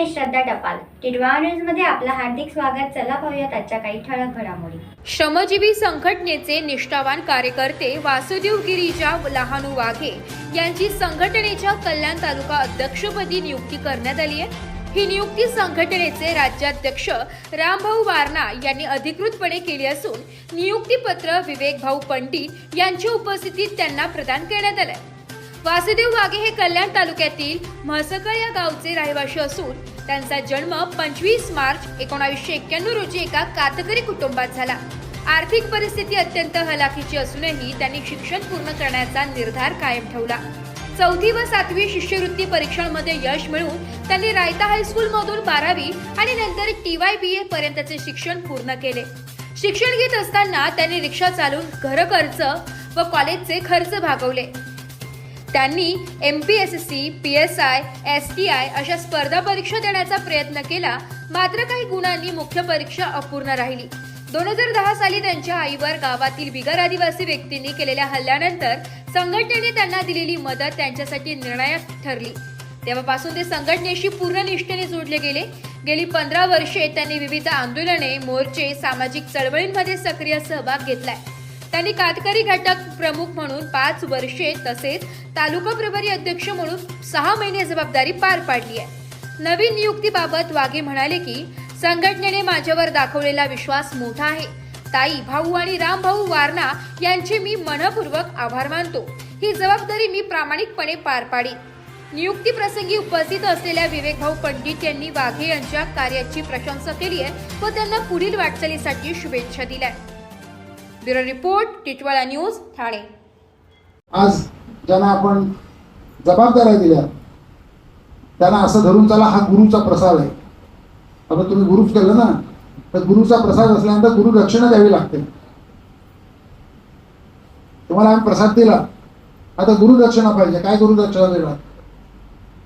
मी श्रद्धा टपाल. टिडवा न्यूजमध्ये आपलं हार्दिक स्वागत. चला पाहूयात आजच्या काही ठळक घडामोडी. श्रमजीवी संघटनेचे निष्ठावान कार्यकर्ते वासुदेव गिरीजा लहानू वाघे यांची संघटनेच्या कल्याण तालुका अध्यक्षपदी नियुक्ती करण्यात आली आहे. ही नियुक्ती संघटनेचे राज्याध्यक्ष रामभाऊ वारणा यांनी अधिकृतपणे केली असून नियुक्तीपत्र विवेकभाऊ पंडित यांच्या उपस्थितीत त्यांना प्रदान करण्यात आलं वासुदेव वाघे हे कल्याण तालुक्यातील म्हसकळ या गावचे रहिवाशी असून त्यांचा जन्म पंचवीस मार्च एकोणावीसशे एक्क्याण्णव रोजी एका कातकरी कुटुंबात झाला. आर्थिक परिस्थिती अत्यंत हलाखीची असूनही त्यांनी शिक्षण पूर्ण करण्याचा निर्धार कायम ठेवला. चौथी व सातवी शिष्यवृत्ती परीक्षांमध्ये यश मिळवून त्यांनी रायता हायस्कूल मधून बारावी आणि नंतर टी वाय बी ए पर्यंतचे शिक्षण पूर्ण केले. शिक्षण घेत असताना त्यांनी रिक्षा चालून घर खर्च व कॉलेजचे खर्च भागवले. त्यांनी M P S C P S I S T I अशा स्पर्धा परीक्षा देण्याचा प्रयत्न केला. मात्र काही गुणांनी मुख्य परीक्षा अपूर्ण राहिली. दोन हजार दहा साली त्यांच्या आईवर गावातील बिगर आदिवासी व्यक्तींनी केलेल्या हल्ल्यानंतर संघटनेने त्यांना दिलेली मदत त्यांच्यासाठी निर्णायक ठरली. तेव्हापासून ते संघटनेशी पूर्ण निष्ठेने जोडले गेले. गेली पंधरा वर्षे त्यांनी विविध आंदोलने मोर्चे सामाजिक चळवळींमध्ये सक्रिय सहभाग घेतलाय. त्यांनी कातकरी घटक प्रमुख म्हणून पाच वर्षे तसेच तालुका प्रभारी अध्यक्ष म्हणून सहा महिने जबाबदारी पार पाडली आहे. नवीन नियुक्तीबाबत वाघे म्हणाले की संघटनेने माझ्यावर दाखवलेला विश्वास मोठा आहे. ताई भाऊ आणि राम भाऊ वारणा यांचे मी मनपूर्वक आभार मानतो. ही जबाबदारी मी प्रामाणिकपणे पार पाडी. नियुक्ती प्रसंगी उपस्थित असलेल्या विवेक भाऊ पंडित यांनी वाघे यांच्या कार्याची प्रशंसा केली आहे व त्यांना पुढील वाटचालीसाठी शुभेच्छा दिल्या bureau report Titwala news Thane. आज ज्यांना आपण जबाबदाऱ्या दिल्या त्यांना असं धरून चला हा गुरुचा प्रसाद आहे. आता तुम्ही गुरुच केलं ना तर गुरुचा प्रसाद असल्यानंतर गुरु दक्षिणा द्यावी लागते. तुम्हाला आम्ही प्रसाद दिला आता गुरुदक्षिणा पाहिजे. काय गुरुदक्षिणा देणार?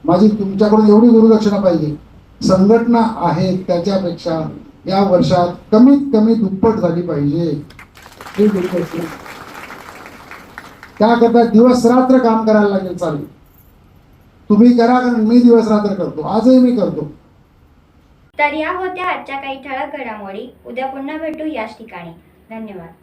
माझी तुमच्याकडून एवढी गुरुदक्षिणा पाहिजे. संघटना आहे त्याच्यापेक्षा या वर्षात कमीत कमी दुप्पट झाली पाहिजे. ही गुरुदक्षिणा त्याकरता दिवस रात्र काम करायला लागेल चालू. तुम्ही करा कारण मी दिवस रात्र करतो. आजही मी करतो. तर या होत्या आजच्या काही ठळक घडामोडी. उद्या पुन्हा भेटू याच ठिकाणी. धन्यवाद.